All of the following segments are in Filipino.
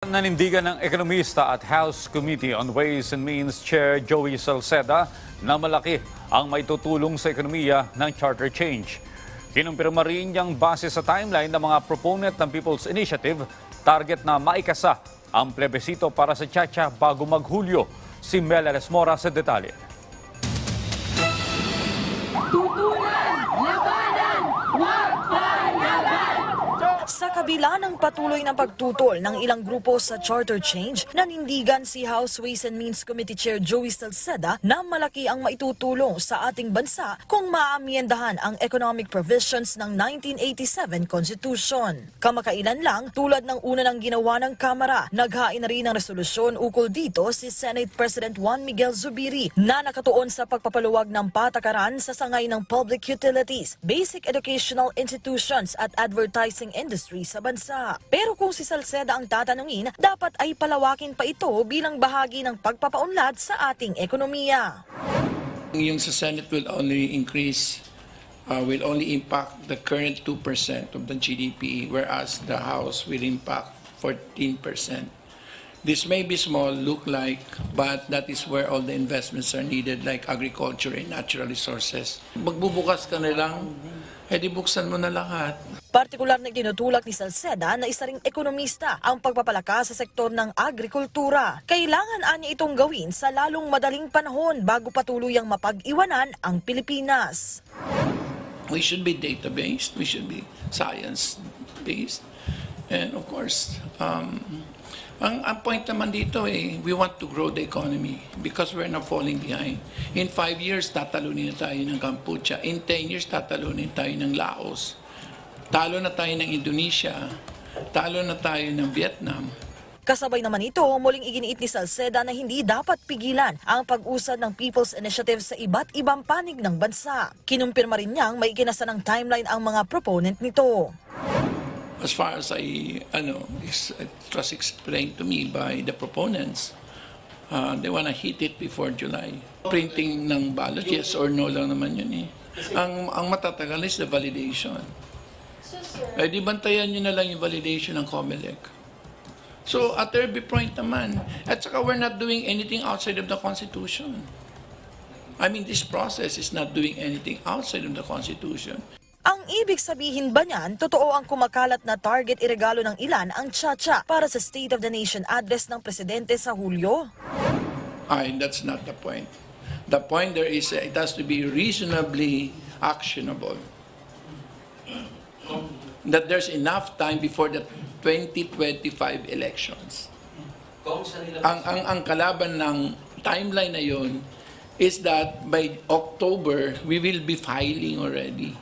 Nanindigan ng ekonomista at House Committee on Ways and Means Chair Joey Salceda na malaki ang maitutulong sa ekonomiya ng charter change. Kinumpirma rin niyang base sa timeline ng mga proponent ng People's Initiative, target na maikasa ang plebisito para sa Chacha bago maghulyo. Si Mel Mora sa detalye. Kabila ng patuloy na pagtutol ng ilang grupo sa charter change, nanindigan si House Ways and Means Committee Chair Joey Salceda na malaki ang maitutulong sa ating bansa kung maamyendahan ang economic provisions ng 1987 Constitution. Kamakailan lang, tulad ng una ng ginawa ng Kamara, naghain na rin ng resolusyon ukol dito si Senate President Juan Miguel Zubiri na nakatuon sa pagpapaluwag ng patakaran sa sangay ng public utilities, basic educational institutions at advertising industry sa bansa. Pero kung si Salceda ang tatanungin, dapat ay palawakin pa ito bilang bahagi ng pagpapaunlad sa ating ekonomiya. Yung sa Senate will only increase, uh, will only impact the current 2% of the GDP, whereas the House will impact 14%. This may be small, look like, but that is where all the investments are needed, like agriculture and natural resources. Magbubukas ka na edi buksan mo na lahat. Partikular na tinutulak ni Salceda na isa ring ekonomista ang pagpapalakas sa sektor ng agrikultura. Kailangan anya itong gawin sa lalong madaling panahon bago patuluyang mapag-iwanan ang Pilipinas. We should be data-based, we should be science-based. And of course, um, ang, ang point naman dito eh, we want to grow the economy because we're not falling behind. In five years, tatalunin na tayo ng Cambodia. In 10 years, tatalunin tayo ng Laos. Talo na tayo ng Indonesia. Talo na tayo ng Vietnam. Kasabay naman ito, muling iginiit ni Salceda na hindi dapat pigilan ang pag-usad ng People's Initiative sa iba't ibang panig ng bansa. Kinumpirma rin niyang may ikinasa ng timeline ang mga proponent nito. As far as I, ano, it was explained to me by the proponents, uh, they wanna hit it before July. Printing ng ballot, yes or no lang naman yun eh. Ang, ang matatagal is the validation. Eh, di bantayan nyo na lang yung validation ng COMELEC. So, at every point naman, at saka we're not doing anything outside of the Constitution. I mean, this process is not doing anything outside of the Constitution. Ang ibig sabihin ba niyan, totoo ang kumakalat na target iregalo ng ilan ang Chacha para sa State of the Nation address ng Presidente sa Hulyo? Ay, that's not the point. The point there is uh, it has to be reasonably actionable. That there's enough time before the 2025 elections. Ang, ang, ang kalaban ng timeline na yun is that by October, we will be filing already.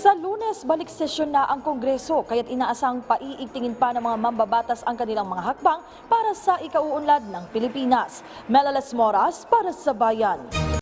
Sa lunes, balik sesyon na ang Kongreso kaya't inaasang paiigtingin pa ng mga mambabatas ang kanilang mga hakbang para sa ikauunlad ng Pilipinas. Melales Moras para sa Bayan.